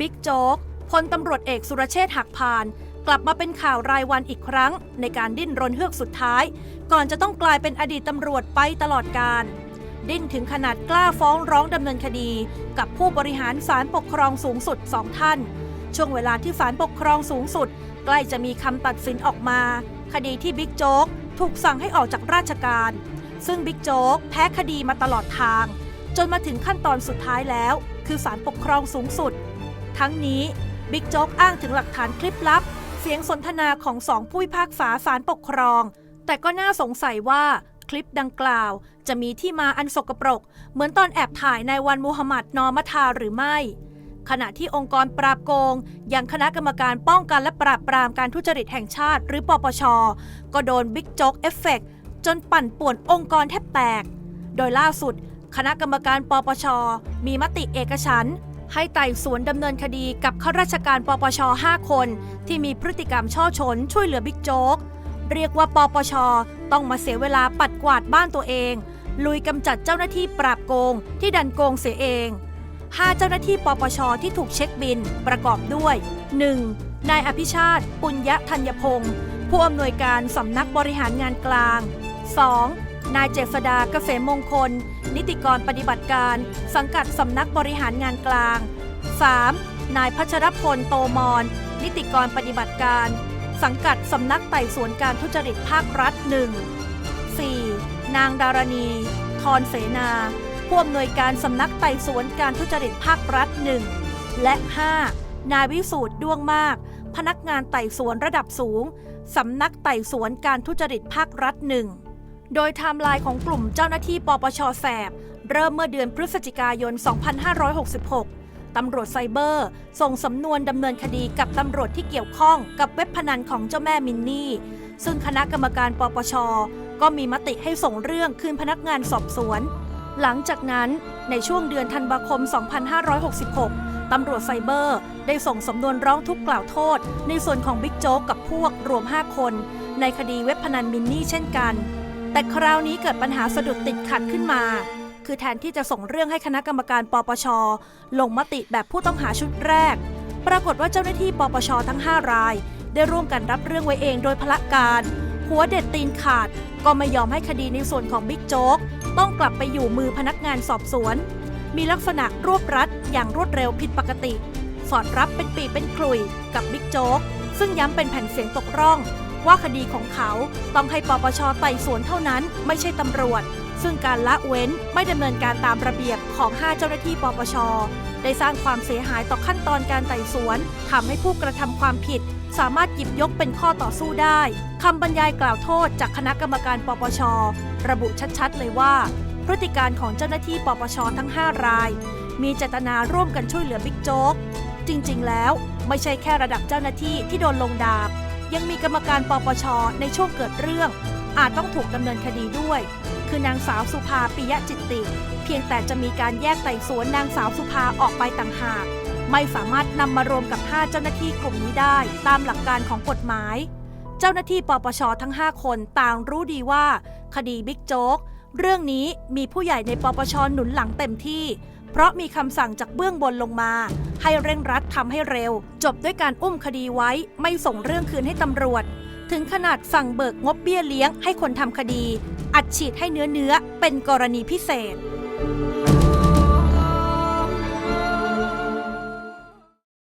บิ๊กโจ๊กพลตำรวจเอกสุรเชษฐ์หักพาน กลับมาเป็นข่าวรายวันอีกครั้ง ในการดิ้นรนเฮือกสุดท้าย ก่อนจะต้องกลายเป็นอดีตตำรวจไปตลอดการ ดิ้นถึงขนาดกล้าฟ้องร้องดำเนินคดี กับผู้บริหารศาลปกครองสูงสุดสองท่าน ช่วงเวลาที่ศาลปกครองสูงสุด ใกล้จะมีคำตัดสินออกมา คดีที่บิ๊กโจ๊กถูกสั่งให้ออกจากราชการ ซึ่งบิ๊กโจ๊กแพ้คดีมาตลอดทาง จนมาถึงขั้นตอนสุดท้ายแล้ว คือศาลปกครองสูงสุด ทั้งนี้บิ๊กโจ๊กอ้างถึงหลักฐานคลิปลับ เสียงสนทนาของสองผู้พิพากษาศาลปกครอง แต่ก็น่าสงสัยว่าคลิปดังกล่าว จะมีที่มาอันสกปรก เหมือนตอนแอบถ่ายในวันมูฮัมหมัดนอมัทาหรือไม่ ขณะที่องค์กรปราบโกง อย่างคณะกรรมการป้องกันและปราบปรามการทุจริตแห่งชาติ หรือปปช ก็โดนบิ๊กโจ๊กเอฟเฟกต์จนปั่นป่วนองค์กรแทบแตก โดยล่าสุด คณะกรรมการปปช มีมติเอกฉัน ให้ไต่สวนดำเนินคดีกับข้าราชการปปช 5 คน ที่มีพฤติกรรมช่อชน ช่วยเหลือบิ๊กโจ๊ก เรียกว่าปปช ต้องมาเสียเวลาปัดกวาดบ้านตัวเอง ลุยกำจัดเจ้าหน้าที่ปราบโกง ที่ดันโกงเสียเอง 5 เจ้าหน้าที่ปปช ที่ถูกเช็คบินประกอบด้วย 1. นายอภิชาติ ปุญญธัญพงศ์ผู้อำนวยการสำนักบริหารงานกลาง 2. นายเจษดาเกษมมงคล นิติกรปฏิบัติการ สังกัดสำนักบริหารงานกลาง 3. นายพัชรพลโตมอน นิติกรปฏิบัติการ สังกัดสำนักไต่สวนการทุจริตภาครัฐ1 4. นางดารณี ทรเสนาผู้อำนวยการสำนักไต่สวนการทุจริตภาครัฐ1และ 5. นายวิสูตรด้วงมาก พนักงานไต่สวนระดับสูง สำนักไต่สวนการทุจริตภาครัฐ1 โดยไทม์ไลน์ของกลุ่มเจ้าหน้าที่ปปชแสบ เริ่มเมื่อเดือนพฤศจิกายน 2566 ตำรวจไซเบอร์ ส่งสำนวนดำเนินคดีกับตำรวจที่เกี่ยวข้องกับเว็บพนันของเจ้าแม่มินนี่ ซึ่งคณะกรรมการปปช ก็มีมติให้ส่งเรื่องคืนพนักงานสอบสวน หลังจากนั้นในช่วงเดือนธันวาคม 2566ตำรวจไซเบอร์ ได้ส่งสำนวนร้องทุกข์กล่าวโทษ ในส่วนของบิ๊กโจ๊กกับพวกรวม 5 คน ในคดีเว็บพนันมินนี่เช่นกัน แต่คราวนี้เกิดปัญหาสะดุดติดขัดขึ้นมา คือแทนที่จะส่งเรื่องให้คณะกรรมการปปช ลงมติแบบผู้ต้องหาชุดแรก ปรากฏว่าเจ้าหน้าที่ปปชทั้ง 5 ราย ได้ร่วมกันรับเรื่องไว้เองโดยพละการ หัวเด็ดตีนขาด ก็ไม่ยอมให้คดีในส่วนของบิ๊กโจ๊กต้องกลับไปอยู่มือพนักงานสอบสวน มีลักษณะรวบรัดอย่างรวดเร็วผิดปกติ สอดรับเป็นปีเป็นคลุยกับบิ๊กโจ๊กซึ่งย้ำเป็นแผ่นเสียงตกร่อง ว่าคดีของเขาต้องให้ปปชไต่สวนเท่านั้นไม่ใช่ตำรวจ ซึ่งการละเว้นไม่ดำเนินการตามระเบียบของ 5 เจ้าหน้าที่ปปช ได้สร้างความเสียหายต่อขั้นตอนการไต่สวนทำให้ผู้กระทำความผิด สามารถหยิบยกเป็นข้อต่อสู้ได้คำบรรยายกล่าวโทษจากคณะกรรมการปปช ระบุชัดๆ เลยว่า พฤติการของเจ้าหน้าที่ปปชทั้ง 5 ราย มีเจตนาร่วมกันช่วยเหลือบิ๊กโจ๊กจริงๆ แล้วไม่ใช่แค่ระดับเจ้าหน้าที่ที่โดนลงดาบ ยังมีกรรมการปปช ในช่วงเกิดเรื่อง อาจต้องถูกดำเนินคดีด้วย คือนางสาวสุภาปิยะจิตติ เพียงแต่จะมีการแยกไต่สวนนางสาวสุภาออกไปต่างหาก ไม่สามารถนำมารวมกับ 5 เจ้าหน้าที่กลุ่มนี้ได้ ตามหลักการของกฎหมาย เจ้าหน้าที่ปปชทั้ง 5 คนต่างรู้ดีว่า คดีบิ๊กโจ๊กเรื่องนี้มีผู้ใหญ่ในปปชหนุนหลังเต็มที่ เพราะมีคำสั่งจากเบื้องบนลงมา ให้เร่งรัดทำให้เร็ว จบด้วยการอุ้มคดีไว้ไม่ส่งเรื่องคืนให้ตำรวจ ถึงขนาดสั่งเบิกงบเบี้ยเลี้ยงให้คนทำคดี อัดฉีดให้เนื้อเนื้อเป็นกรณีพิเศษ